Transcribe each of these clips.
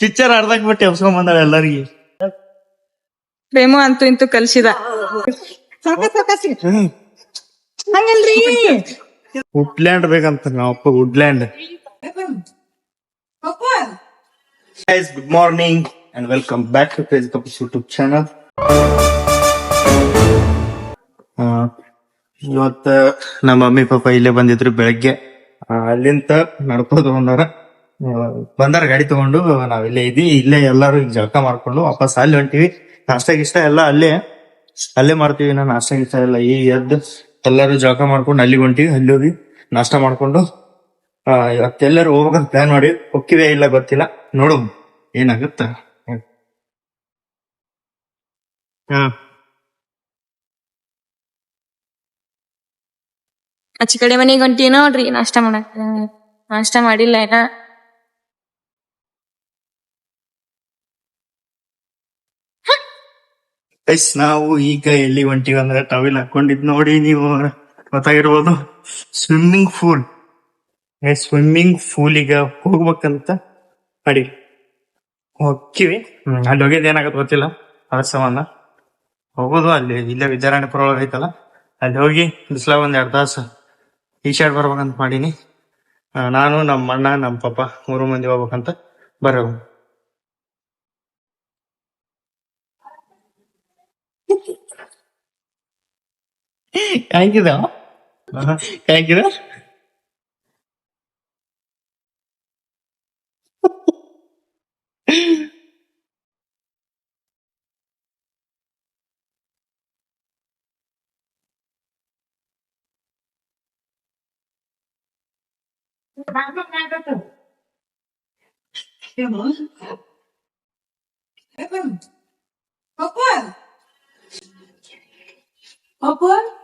Picture ಆಡ್ದಂಗ್ ಬಿಟ್ಟು ಎಬ್ಸ್ಕೊಂಡ್ ಬಂದಾಳ ಎಲ್ಲರಿಗೆ. ಪ್ರೇಮ ಅಂತೂ ಇಂತೂ ಕಲ್ಸಿದ. ಹಂಗಲ್ರಿ? ವುಡ್ಲ್ಯಾಂಡ್ ಬೇಕಂತ ನಾವ್ ಅಪ್ಪ Woodland guys good morning and welcome back to craze couples YouTube channel ಇವತ್ತ ನಮ್ಮ ಮಮ್ಮಿ ಪಾಪ ಇಲ್ಲೇ ಬಂದಿದ್ರು ಬೆಳಗ್ಗೆ. ಅಲ್ಲಿಂದ ನಡ್ಕೋದು ಬಂದಾರ ಬಂದಾರ ಗಾಡಿ ತಗೊಂಡು ನಾವ್ ಇಲ್ಲೇ ಇದ್ವಿ ಇಲ್ಲೇ ಎಲ್ಲಾರು ಜಳಕ ಮಾಡ್ಕೊಂಡು ವಾಪಸ್ ಅಲ್ಲಿ ಹೊಂಟಿವಿ. ನಾಷ್ಟ ಗಿಷ್ಟ ಎಲ್ಲ ಅಲ್ಲೇ ಅಲ್ಲೇ ಮಾಡ್ತೀವಿ ನಾ ನಾಷ್ಟ ಗಿಷ್ಟ ಎಲ್ಲ. ಈ ಎದ್ದು ಎಲ್ಲಾರು ಜಳಕ ಮಾಡ್ಕೊಂಡು ಅಲ್ಲಿಗೆ ಹೊಂಟಿವಿ ಅಲ್ಲಿ ಹೋಗಿ ನಾಷ್ಟ ಮಾಡ್ಕೊಂಡು ಆ, ಇವತ್ತೆಲ್ಲರೂ ಹೋಗ್ಬೇಕಂತ ಪ್ಲಾನ್ ಮಾಡಿ. ಹೊಕ್ಕಿವೆ ಇಲ್ಲ ಗೊತ್ತಿಲ್ಲ. ನೋಡು ಏನಾಗುತ್ತ? ಆಚೆ ಕಡೆ ಮನೆಗೆ ಹೊಂಟಿ ನೋಡ್ರಿ ನಾಷ್ಟ ಮಾಡಕ್. ನಾಷ್ಟ ಮಾಡಿಲ್ಲ ಏನ ಗೈಸ್ ನಾವು ಈಗ ಎಲ್ಲಿ ಹೊಂಟಿವಿ ಅಂದ್ರೆ ಟವೆಲ್ ಹಾಕೊಂಡಿದ್ ನೋಡಿ ನೀವು ಗೊತ್ತಾಗಿರ್ಬೋದು. ಸ್ವಿಮ್ಮಿಂಗ್ ಪೂಲ್ ಸ್ವಿಮ್ಮಿಂಗ್ ಪೂಲಿಗೆ ಹೋಗ್ಬೇಕಂತ ಮಾಡಿ ಹೋಗ್ತೀವಿ. ಅಲ್ಲಿ ಹೋಗಿದ್ ಏನಾಗತ್ತೆ ಗೊತ್ತಿಲ್ಲ. ಅದ್ರ ಸಂಬಂಧ. ಹೋಗೋದು ಅಲ್ಲಿ ಇಲ್ಲೇ ವಿದ್ಯಾರಾಯಣಪುರ ಒಳಗೆ ಐತಲ್ಲ. ಅಲ್ಲಿ ಹೋಗಿ ಬಿಸಿಲಾಗ ಒಂದ್ ಎರಡು ತಾಸು ಈ ಶರ್ಟ್ ಬರ್ಬೇಕಂತ ಮಾಡೀನಿ. ಆ, ನಾನು ನಮ್ಮ ಅಣ್ಣ ನಮ್ಮ ಪಪ್ಪ ಮೂರು ಮಂದಿ ಹೋಗ್ಬೇಕಂತ Kijk je dan? Kijk je dan? Papa, papa, papa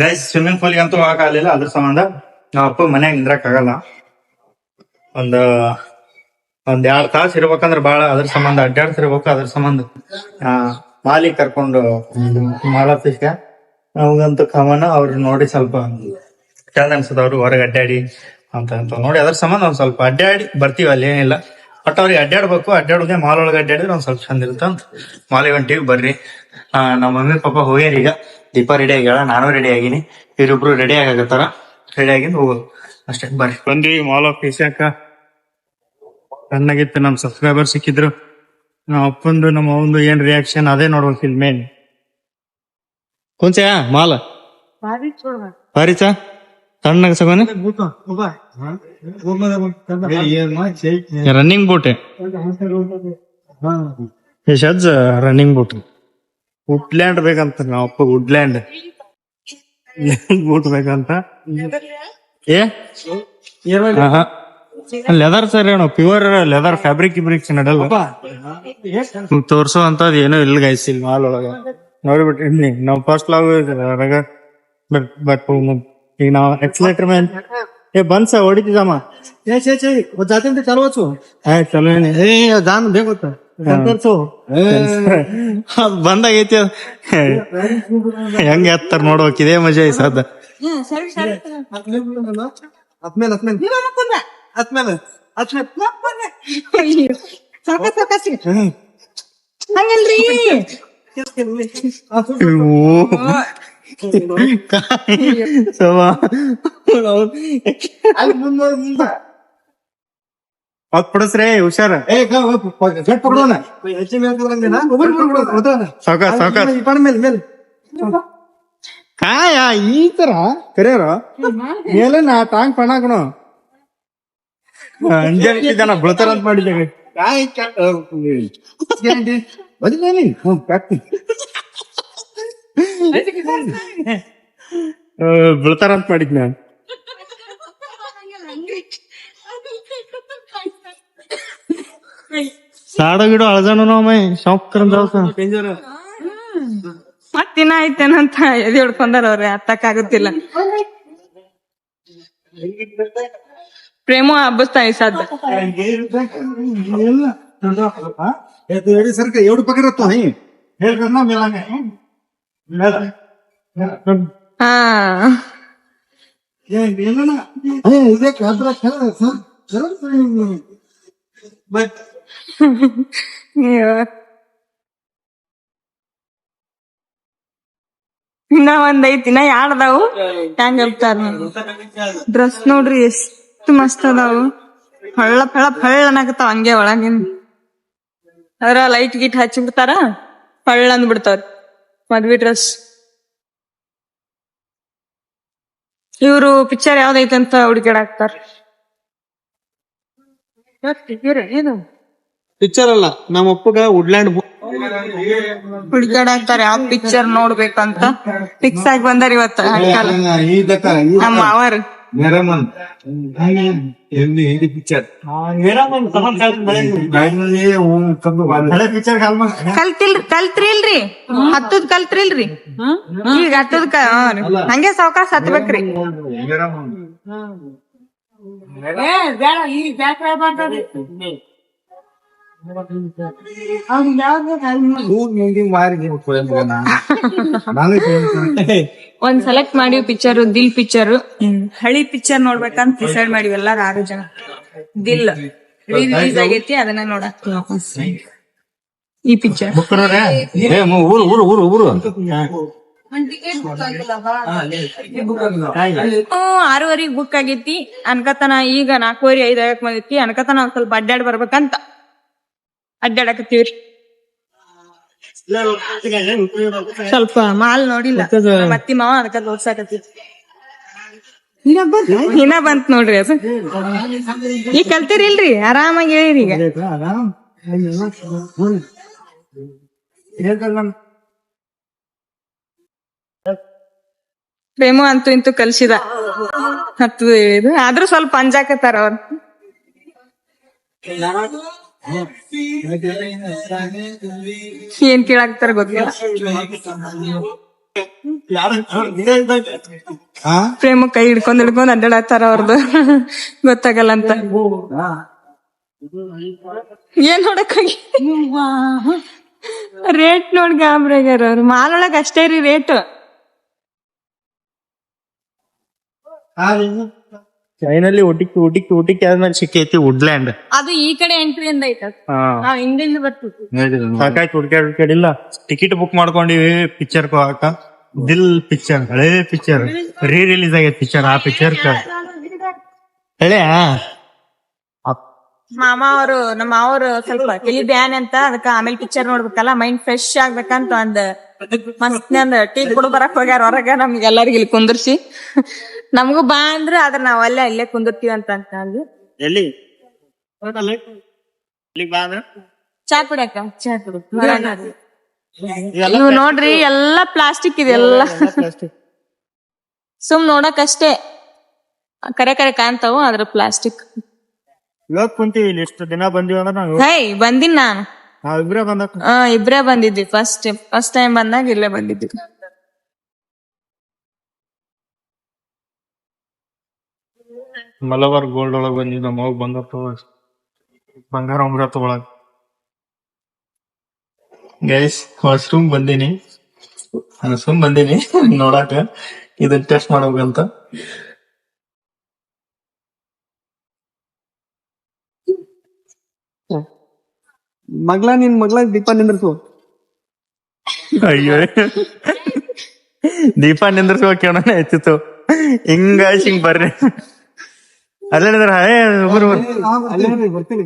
guys swimming pool ಅಂತೂ ಆಗ್ಲಿಲ್ಲ ಅದ್ರ ಸಂಬಂಧ ನಾವ್ ಅಪ್ಪ ಮನ್ಯಾಗ ನಿಂದ್ರಕ್ ಆಗಲ್ಲ. ಒಂದ್ ಒಂದ್ ಎರಡ್ ತಾಸ್ ಇರ್ಬೇಕಂದ್ರ ಬಾಳ ಅದ್ರ ಸಂಬಂಧ ಅಡ್ಡಾಡ್ತಿರ್ಬೇಕು ಅದ್ರ ಸಂಬಂಧ. ಮಾಲಿ ಕರ್ಕೊಂಡು ಮಾಲತಿಸ್ಕ ಅವಂಗಂತೂ ಕಮನ, ಅವ್ರ ನೋಡಿ ಸ್ವಲ್ಪ ಚಂದ ಅನ್ಸದ ಅವ್ರು ಹೊರಗೆ ಅಡ್ಡಾಡಿ ಅಂತ ಅಂತ. ನೋಡಿ ಅದ್ರ ಸಂಬಂಧ ಒಂದ್ ಸ್ವಲ್ಪ ಅಡ್ಡಾಡಿ ಬರ್ತೀವಿ ಅಲ್ಲಿ ಏನಿಲ್ಲ. ಬಟ್ ಅವ್ರಿಗೆ ಅಡ್ಡಾಡ್ಬೇಕು ಅಡ್ಡಾಡೋದೇ ಮಾಲ್ ಒಳಗೆ ಅಡ್ಡಾಡಿದ್ರೆ ಒಂದ್ ಸ್ವಲ್ಪ ಚಂದ ಇರುತ್ತೆ ಅಂತ. ಮಾಲಿಗೆ ಹೊಂಟಿವಿ ಬರ್ರಿ. ಆ, ನಮ್ಮ ಮಮ್ಮಿ ಪಾಪ ಹೋಗ್ಯಾರ ಈಗ. ದೀಪ ರೆಡಿ ಆಗ್ಯಾಳ ನಾನು ರೆಡಿ ಆಗಿನಿ. ಇವ್ರಿಬ್ರು ರೆಡಿ ಆಗತ್ತಾರ ರೆಡಿ ಆಗಿಂದ ಹೋಗೋದು. ಅಷ್ಟೇ ಬರ್ರಿ. ಬಂದ್ವಿ ಮಾಲ್ ಆಫ್ ಏಷ್ಯಾಕ ಚೆನ್ನಾಗಿತ್ತು ನಮ್ ಸಬ್ಸ್ಕ್ರೈಬರ್ ಸಿಕ್ಕಿದ್ರು. ನಮ್ಮ ಅಪ್ಪಂದು ನಮ್ಮ ಅವಂದು ಏನ್ ರಿಯಾಕ್ಷನ್ ಅದೇ ನೋಡ್ಬೇಕು ಇಲ್ಲಿ ಮೇನ್ ಕುಂಚ ಬಾರಿ ಬಾರಿಚಾ ಸಗೋನೆ ರನ್ನಿಂಗ್ ಬೂಟ್ ಶಜ್ಜ ರನ್ನಿಂಗ್ ಬೂಟ್ ವುಡ್ಲ್ಯಾಂಡ್ ಬೇಕಂತ ನಾವು ಅಪ್ಪ ವುಡ್ಲ್ಯಾಂಡ್ ಬೂಟ್ ಬೇಕಂತ? ಏ? ಲೆದರ್ ಸರ್ ಏನೋ ಪ್ಯೂರ್ ಲೆದರ್ ಫ್ಯಾಬ್ರಿಕ್ ಇಬ್ರಿಕ್ ನಡಲ್ಲ ತೋರ್ಸೋ ಅಂತದ್ ಏನೋ ಇಲ್ಲ ಗೈಸ್ ಇಲ್ಲಿ ಮಾಲ್ ಒಳಗ ನೋಡಿಬಿಟ್ಟು ನಾವು ಫಸ್ಟ್ ಲಾಗ್ ಬಟ್ ಬಟ್ ಈಗ ನಾವು ಎಕ್ಸಲೇಟರ್ ಮೇಲೆ ಏ ಬಂದ್ ಸರ್ ಹೊಡಿತಿದ್ದಮ್ಮ ಏ ಚೇ ಚೇ ಜಾತಿ ಅಂತ ಚಲೋಚು ಏ ಚಲೋ ಏನ್ ಏ ಜಾನ್ ಬೇಕು ಬಂದಾಗೈತಿ ಹೆಂಗ ಎತ್ತಾರ ನೋಡ್ಬೇಕು ಇದೇ ಮಜಾ ಐತಿ ಸದ ಹತ್ಮೇಲೆ ಹತ್ಮೇಲೆ ಸಾಕ ಹಂಗಲ್ರಿ? ಮತ್ ಬಿಡಸ್ರೇ ಹುಷಾರ ಕಾಯ ಈ ತರ ಕರಿಯರ ಮೇಲೆ ನಾ ಟಾಂಗ್ ಪಣಾಕಣ ಅಂಜೆ ಜನ ಬೀಳ್ತಾರ ಅಂತ ಮಾಡಿದ್ದೆ ಬೀಳ್ತಾರಂತ ಮಾಡಿದ್ ನಾನು. ಸಾಡ ಗಿಡ ಅಳಜಾನು ನಾವು ಶಾಪ್ ಮತ್ತಿನ ಐತೇನಂತ ಎದೆ ಹೊಡ್ಕೊಂಡಾರ ಅವ್ರೆ ಹತ್ತಕ್ಕಾಗುತ್ತಿಲ್ಲ ಪ್ರೇಮ ಹಬ್ಬಸ್ತಾ ಈ ಸರ್ಕ ಎವಡು ಹೈ? ಮೇಲಂಗೆ. ಹಾ. ಇನ್ನ ಒಂದ್ ಐತಿ ಇನ್ನ ಯಾಡ್ ಅದಾವು? ಹೆಂಗ್ ಹೇಳ್ತಾರ ಡ್ರೆಸ್ ನೋಡ್ರಿ ಎಷ್ಟು ಮಸ್ತ್ ಅದಾವು. ಹಳ್ಳ ಫಳ ಫಳ್ಳ ಅನ್ನಕತ್ತಾವ ಹಂಗೆ ಒಳಗಿನ ಅದ್ರ ಲೈಟ್ ಗಿಟ್ ಹಚ್ಚಿ ಬಿಡ್ತಾರ ಫಳ್ಳ ಅಂದ್ ಬಿಡ್ತಾರ ಮದ್ವಿ ಡ್ರೆಸ್ ಇವರು ಪಿಕ್ಚರ್ ಯಾವ್ದೈತೆ ಅಂತ ಹುಡುಕಾಡಾಕ್ತಾರ ಏನು? ಪಿಕ್ಚರ್ ಅಲ್ಲ ನಮ್ಮ ಅಪ್ಪಗ ವುಡ್ಲ್ಯಾಂಡ್ ಹುಡುಕಾಡಾಕ್ತಾರ ಯಾವ ಪಿಕ್ಚರ್ ನೋಡ್ಬೇಕಂತ. ಫಿಕ್ಸ್ ಆಗಿ ಬಂದಾರ ಇವತ್ತ ನಮ್ಮ ಮಾವಾರ. ಮೆರಮನ್ ಎಲ್ಲಿ? ಹಳೆ ಪಿಕ್ಚರ್ ಕಲ್ತಿಲ್ ಕಲ್ತ್ರಿ ಇಲ್ರಿ ಹತ್ತದ್ ಕಲ್ತ್ರಿಲ್ರಿ? ಈಗ ಹತ್ತದ್. ಹಂಗೆ ಸಾವಕಾಶ ಹತ್ಬೇಕ್ರಿ. ಮಾರಿ ನಾನು ಒಂದ್ ಸೆಲೆಕ್ಟ್ ಮಾಡಿ ಪಿಕ್ಚರ್ ದಿಲ್ ಪಿಕ್ಚರ್ ಹಳಿ ಪಿಕ್ಚರ್ ನೋಡ್ಬೇಕಂತ ಡಿಸೈಡ್ ಮಾಡಿವಿ ಎಲ್ಲಾರ ಆರು ಜನ. ದಿಲ್. ರಿಲೀಸ್ ಆಗೈತಿ ಅದನ್ನ ನೋಡಕ್ ಈ ಪಿಕ್ಚರ್ ಊರು ಊರು ಊರು ಊರು ಆರೂವರೆಗ್ ಬುಕ್ ಆಗೈತಿ. ಅನ್ಕತನ ಈಗ ನಾಲ್ಕೂವರೆ ಐದ್ ಆಗಕ್ ಬಂದೈತಿ. ಅನ್ಕತನ ಒಂದ್ ಸ್ವಲ್ಪ ಅಡ್ಡಾಡ್ ಬರ್ಬೇಕಂತ. ಅಡ್ಡಾಡಕತ್ತೀವ್ರಿ. ಸ್ವಲ್ಪ ಮಾಲ್ ನೋಡಿಲ್ಲ. ಮತ್ತಿ ಮಾವ ಅದಕ್ಕ ತೋರ್ಸಾಕತ್ತೀವಿ ಇನ್ನ ಬಂತ್ ನೋಡ್ರಿ ಅದು. ಈಗ ಕಲ್ತಿರಿಲ್ರಿ ಆರಾಮಾಗಿ ಹೇಳಿರಿ ಈಗ. ಪ್ರೇಮ ಅಂತೂ ಇಂತೂ ಕಲ್ಸಿದ. ಹತ್ತು ಆದ್ರೂ ಸ್ವಲ್ಪ ಅಂಜಾಕತ್ತಾರ ಅವ್ರ. ಏನ್ ಕೇಳಾಕ್ತಾರ ಗೊತ್ತಿಲ್ಲ. ಪ್ರೇಮ ಕೈ ಹಿಡ್ಕೊಂಡ್ ಹಿಡ್ಕೊಂಡ್ ಅಡ್ಡಾಡತ್ತಾರ ಅವ್ರದ್ದು ಗೊತ್ತಾಗಲ್ಲ ಅಂತ. ಏನ್ ನೋಡಕ್ ಹೋಗಿ? ರೇಟ್ ನೋಡ್ ಗಾಬ್ರಾಗ್ಯಾರ ಅವ್ರು ಮಾಲ್ ಒಳಗ್ ಅಷ್ಟೇ ರೀ ರೇಟ್. ಚೈನಲ್ಲಿ ಊಟಿಕ್ ಊಟಿಕ್ ಊಟಿಕ್ ಆದ್ಮೇಲೆ ಸಿಕ್ಕೈತಿ? ವುಡ್ಲ್ಯಾಂಡ್ ಅದು ಈ ಕಡೆ ಎಂಟ್ರಿ ಅಂದ. ಐತ ನಾವ್ ಹಿಂದಿಂದ ಬರ್ತೀವಿ ಸಾಕಾಯ್ತು ಹುಡ್ಕ್ಯಾಡ್ ಹುಡ್ಕ್ಯಾಡಿಲ್ಲ ಟಿಕೆಟ್ ಬುಕ್ ಮಾಡ್ಕೊಂಡಿವಿ ಪಿಕ್ಚರ್ ಹೋಗಕ ದಿಲ್ ಪಿಕ್ಚರ್ ಹಳೆ ಪಿಕ್ಚರ್ ರೀ ರಿಲೀಸ್ ಆಗೈತೆ ಪಿಕ್ಚರ್ ಆ ಪಿಕ್ಚರ್ ಹಳೆ? ಮಾಮ ಅವರು ನಮ್ಮ ಮಾವರು ಸ್ವಲ್ಪ ತಲಿ ಬ್ಯಾನ್ ಅಂತ ಅದಕ್ಕ ಆಮೇಲೆ ಪಿಕ್ಚರ್ ನೋಡ್ಬೇಕಲ್ಲ ಮೈಂಡ್ ಫ್ರೆಶ್ ಆಗ್ಬೇಕಂತ ಒಂದ್ ಮಸ್ತ್ ಟೀ ಕುಡ್ ಬರಕ್ ಹೋಗ್ಯಾರ ಹೊರಗ ನಮ್ಗೆಲ್ಲರಿಗೂ ಇಲ್ಲಿ ಕುಂದರ್ಸಿ. ನಮಗೂ ಬಾ ಅಂದ್ರ ಅದ್ರ ನಾವ್ ಅಲ್ಲೇ ಇಲ್ಲೇ ಕುಂದಿರ್ತೀವಿ ಅಂತ ಅಂತ ಅಂದ್ವಿ. ಎಲ್ಲಿ? ಇಲ್ಲಿಗ್ ಬಾ ಅಂದ್ರೆ? ಚಾ ಕುಡಿಯಕ ಚಾ ಕುಡಿ. ಇವ್ ನೋಡ್ರಿ ಎಲ್ಲಾ ಪ್ಲಾಸ್ಟಿಕ್ ಇದೆ ಎಲ್ಲಾ. ಸುಮ್ ನೋಡಕ್ ಅಷ್ಟೇ ಕರೆ ಕರೆ ಕಾಣ್ತಾವ ಅದ್ರ ಪ್ಲಾಸ್ಟಿಕ್ ಇವಾಗ ಕುಂತೀವಿ ಇಲ್ಲಿ ಎಷ್ಟು ದಿನ ಬಂದಿವಿ ಅಂದ್ರೆ ನಾವು ಹೇ ಬಂದಿನ್ ನಾನು. ನಾವ್ ಇಬ್ರೇ ಬಂದ ಆ ಇಬ್ರೇ ಬಂದಿದ್ವಿ. ಫಸ್ಟ್ ಫಸ್ಟ್ ಟೈಮ್ ಬಂದಾಗ ಇಲ್ಲೇ ಬಂದಿದ್ವಿ. ಮಲಬಾರ್ ಗೋಲ್ಡ್ ಒಳಗೆ ಬಂದಿದ್ದು ನಮ್ಮ ಹೋಗ್ ಬಂಗಾರ ತಗೋ ಬಂಗಾರ ಉಂಗ್ರ ತಗೊಳಕ್. ಗೈಸ್ ವಾಶ್ರೂಮ್ ಬಂದೀನಿ. ವಾಶ್ರೂಮ್ ಬಂದೀನಿ. ನೋಡಾಕ ಇದನ್ನ ಟೆಸ್ಟ್ ಮಾಡ್ಬೇಕಂತ ಮಗ್ಲ ನಿನ್ ಮಗ್ಲ ದೀಪ ನಿಂದ್ರಸು. ಅಯ್ಯೋ. ದೀಪ ನಿಂದ್ರಸ್ಬೇಕು ಕೇಳೋಣ ಹೆಚ್ಚಿತ್ತು. ಹಿಂಗ ಹಿಂಗ್ ಬರ್ರಿ. ಅಲ್ಲೇನಿದ್ರ ಹೇ ಬರ್ರಿ ಬರ್ರಿ ಬರ್ತೀನಿ.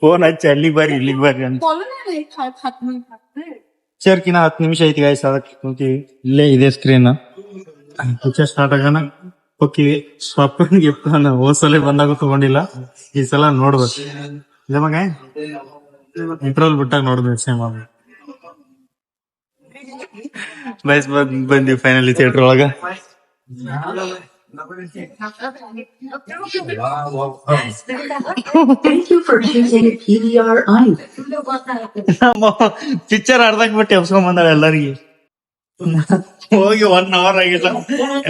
ಫೋನ್ ಹಚ್ಚಿ ಅಲ್ಲಿಗ್ ಬರ್ರಿ ಇಲ್ಲಿಗೆ ಬರ್ರಿ ಅಂತ. ಪಿಕ್ಚರ್ಕಿನ ಹತ್ತು ನಿಮಿಷ ಐತಿ ಗಾಯ್ಸ್ ಅದಕ್ಕೆ ಕುಂತೀವಿ. ಇಲ್ಲೇ ಇದೆ ಸ್ಕ್ರೀನ್ ಪಿಕ್ಚರ್ ಸ್ಟಾರ್ಟ್ ಆಗೋಣ. ಹೋಗ್ತೀವಿ ಸ್ವಪ್ನ ಗಿಫ್ಟ್ ಹೋದ್ ಸಲ ಬಂದಾಗ ತಗೊಂಡಿಲ್ಲ. ಈ ಸಲ ನೋಡ್ಬೇಕು. ಇದೆ ಮಗ? ಇಂಟ್ರೋಲ್ ಬಿಟ್ಟಾಗ ನೋಡಿದ್ವಿ ಸಿನಿಮಾ ಬೈಸ್ ಬಂದ್ ಬಂದ್ವಿ ಫೈನಲಿ ಥಿಯೇಟರ್ ಒಳಗ. ಪಿಕ್ಚರ್ ಅರ್ಧಕ್ ಬಿಟ್ಟು ಎಬ್ಸ್ಕೊಂಡ್ ಬಂದಾಳ ಎಲ್ಲರಿಗೆ. ಹೋಗಿ ಒನ್ ಅವರ್ ಆಗಿಲ್ಲ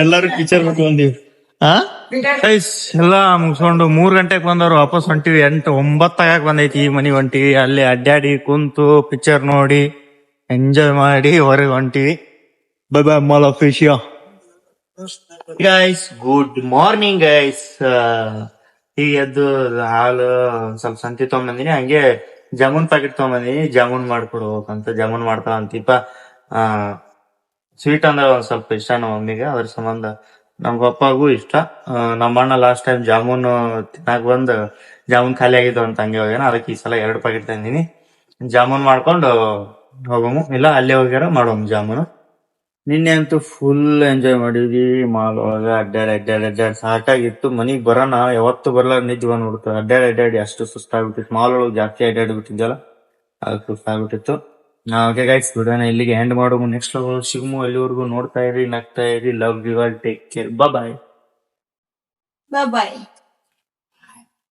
ಎಲ್ಲರೂ ಪಿಕ್ಚರ್ ಬಿಟ್ಟು ಬಂದಿವಿ. ಗೈಸ್ ಎಲ್ಲ ಮುಗಿಸ್ಕೊಂಡು ಮೂರ್ ಗಂಟೆಗೆ ಬಂದವ್ರು ವಾಪಸ್ ಹೊಂಟಿವಿ. ಎಂಟು ಒಂಬತ್ತಾಗ ಬಂದೈತಿ ಈ ಮನಿ ಹೊಂಟಿವಿ. ಅಲ್ಲಿ ಅಡ್ಡಾಡಿ ಕುಂತು ಪಿಕ್ಚರ್ ನೋಡಿ ಎಂಜಾಯ್ ಮಾಡಿ ಹೊರಗೆ ಹೊಂಟಿವಿ. Bye bye mall of Asia. Guys good morning guys ಈಗ ಎದ್ದು ಹಾಲು, ಸ್ವಲ್ಪ ಸಂತಿ ತಗೊಂಬಂದಿನಿ. ಹಂಗೆ ಜಾಮೂನ್ ಪ್ಯಾಕೆಟ್ ತಗೊಂಬಂದಿನಿ. ಜಾಮೂನ್ ಮಾಡ್ಕೊಡ್ಬೇಕಂತ. ಜಾಮೂನ್ ಮಾಡ್ತಾಳ ಅಂತೀಪ ಆ ಸ್ವೀಟ್ ಅಂದ್ರೆ ಒಂದ್ ಸ್ವಲ್ಪ ಇಷ್ಟ ನಮ್ಮ ಮಮ್ಮಿಗೆ. ಅದ್ರ ಸಂಬಂಧ ನಮ್ ಅಪ್ಪಗೂ ಇಷ್ಟ. ನಮ್ಮ ಅಣ್ಣ ಲಾಸ್ಟ್ ಟೈಮ್ ಜಾಮೂನ್ ತಿನ್ನಾಕ ಬಂದ್ ಜಾಮೂನ್ ಖಾಲಿ ಆಗಿದ್ದು ಅಂತ ಹಂಗೆ ಹೋಗ್ಯಾನ. ಅದಕ್ಕೆ ಈ ಸಲ ಎರಡು ಪ್ಯಾಕೆಟ್ ತಂದಿನಿ. ಜಾಮೂನ್ ಮಾಡ್ಕೊಂಡು ಹೋಗಮು. ಇಲ್ಲ, ಅಲ್ಲೇ ಹೋಗ್ಯಾರ, ಮಾಡೋಮ್ ಜಾಮೂನು. ನಿನ್ನೆ ಅಂತೂ ಫುಲ್ ಎಂಜಾಯ್ ಮಾಡಿದ್ವಿ. ಮಾಲ್ ಒಳಗ ಅಡ್ಡಾಡಿ ಅಡ್ಡಾಡಿ ಅಡ್ಡಾಡಿ. ಸಾಕಾಗಿತ್ತು. ಮನಿಗ್ ಬರೋಣ. ಯಾವತ್ತು ಬರಲ್ಲ ನಿಜವ ಬಂದ್ಬಿಡ್ತು. ಅಡ್ಡಾಡಿ ಅಡ್ಡಾಡಿ ಅಷ್ಟು ಸುಸ್ತಾಗ್ಬಿಟ್ಟಿತ್ತು. ಮಾಲ್ ಒಳಗೆ ಜಾಸ್ತಿ ಅಡ್ಡಾಡಿ ಬಿಟ್ಟಿದ್ದಲ್ಲ ಅದು ಸುಸ್ತಾಗ್ಬಿಟ್ಟಿತ್ತು. ಓಕೆ ಗೈಸ್ ಬಿಡೋಣ. ಇಲ್ಲಿಗೆ ಹ್ಯಾಂಡ್ ಮಾಡುವ ನೆಕ್ಸ್ಟ್ ಸಿಗಮು. ಅಲ್ಲಿವರೆಗೂ ನೋಡ್ತಾ ಇರಿ, ನಗ್ತಾ ಇರಿ. Love you all take care bye bye